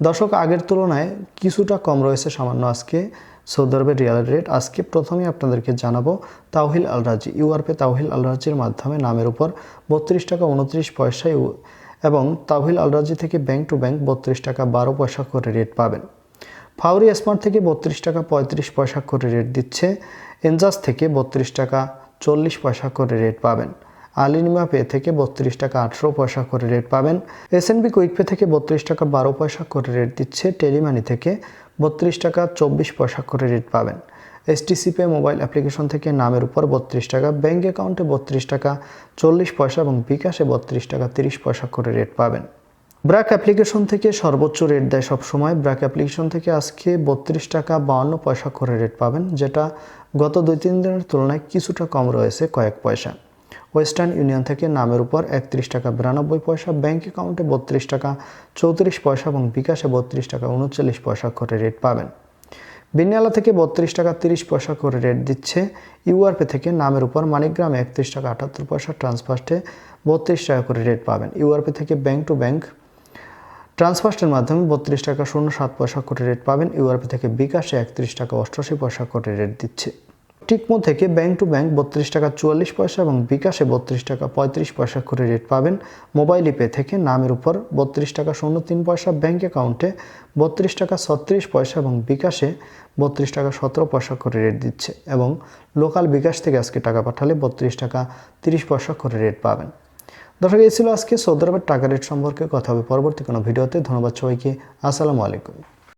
দর্শক, আগের তুলনায় কিছুটা কম রয়েছে সামান্য আজকে। সৌদি আরবের রিয়াল রেট আজকে প্রথমেই আপনাদেরকে জানাব, তাওহিল আল রাজি। ইউআরপে তাওহিল আল রাজির মাধ্যমে নামের উপর বত্রিশ টাকা উনত্রিশ পয়সায় এবং তাওহিল আল রাজি থেকে ব্যাংক টু ব্যাংক বত্রিশ টাকা বারো পয়সা করে রেট পাবেন। ফাউরি স্মার্ট থেকে বত্রিশ টাকা পঁয়ত্রিশ পয়সা করে রেট দিচ্ছে। এনজাস থেকে বত্রিশ টাকা চল্লিশ পয়সা করে রেট পাবেন। আলিনিমা পে থেকে বত্রিশ টাকা আঠেরো পয়সা করে রেট পাবেন। এসএনবি কুইক পে থেকে বত্রিশ টাকা বারো পয়সা করে রেট দিচ্ছে। টেলিমানি থেকে বত্রিশ টাকা চব্বিশ পয়সা করে রেট পাবেন। এসটিসি পে মোবাইল অ্যাপ্লিকেশন থেকে নামের উপর বত্রিশ টাকা ব্যাঙ্ক অ্যাকাউন্টে বত্রিশ টাকা চল্লিশ পয়সা এবং বিকাশে বত্রিশ টাকা তিরিশ পয়সা করে রেট পাবেন। ব্র্যাক অ্যাপ্লিকেশন থেকে সর্বোচ্চ রেট দেয় সবসময়। ব্র্যাক অ্যাপ্লিকেশন থেকে আজকে বত্রিশ টাকা বাউন্ন পয়সা করে রেট পাবেন, যেটা গত দুই তিন দিনের তুলনায় কিছুটা কম রয়েছে কয়েক পয়সা। ওয়েস্টার্ন ইউনিয়ন থেকে নামের উপর একত্রিশ টাকা বিরানব্বই পয়সা ব্যাঙ্ক অ্যাকাউন্টে বত্রিশ টাকা, চৌত্রিশ পয়সা এবং বিকাশে বত্রিশ টাকা উনচল্লিশ পয়সা করে রেট পাবেন। বিনিয়ালা থেকে বত্রিশ টাকা তিরিশ পয়সা করে রেট দিচ্ছে। ইউআরপে থেকে নামের উপর মানিকগ্রামে একত্রিশ টাকা আটাত্তর পয়সা ট্রান্সফার্স্টে বত্রিশ টাকা করে রেট পাবেন। ইউআরপে থেকে ব্যাংক টু ব্যাংক ট্রান্সফার্স্টের মাধ্যমে বত্রিশ টাকা শূন্য সাত পয়সা করে রেট পাবেন। ইউআরপি থেকে বিকাশে একত্রিশ টাকা অষ্টআশি পয়সা করে রেট দিচ্ছে। টিকমো থেকে ব্যাংক টু ব্যাংক বত্রিশ টাকা চুয়াল্লিশ পয়সা এবং বিকাশে বত্রিশ টাকা পঁয়ত্রিশ পয়সা করে রেট পাবেন। মোবাইল পে থেকে নামের উপর বত্রিশ টাকা শূন্য তিন পয়সা, ব্যাংক অ্যাকাউন্টে বত্রিশ টাকা ছত্রিশ পয়সা এবং বিকাশে বত্রিশ টাকা সতেরো পয়সা করে রেট দিচ্ছে এবং লোকাল বিকাশ থেকে আজকে টাকা পাঠালে বত্রিশ টাকা তিরিশ পয়সা করে রেট পাবেন। দর্শক, এই ছিল আজকে সৌদি আরবের টাকা রেট সম্পর্কে কথা হবে পরবর্তী কোনো ভিডিওতে। ধন্যবাদ সবাইকে। আসসালামু আলাইকুম।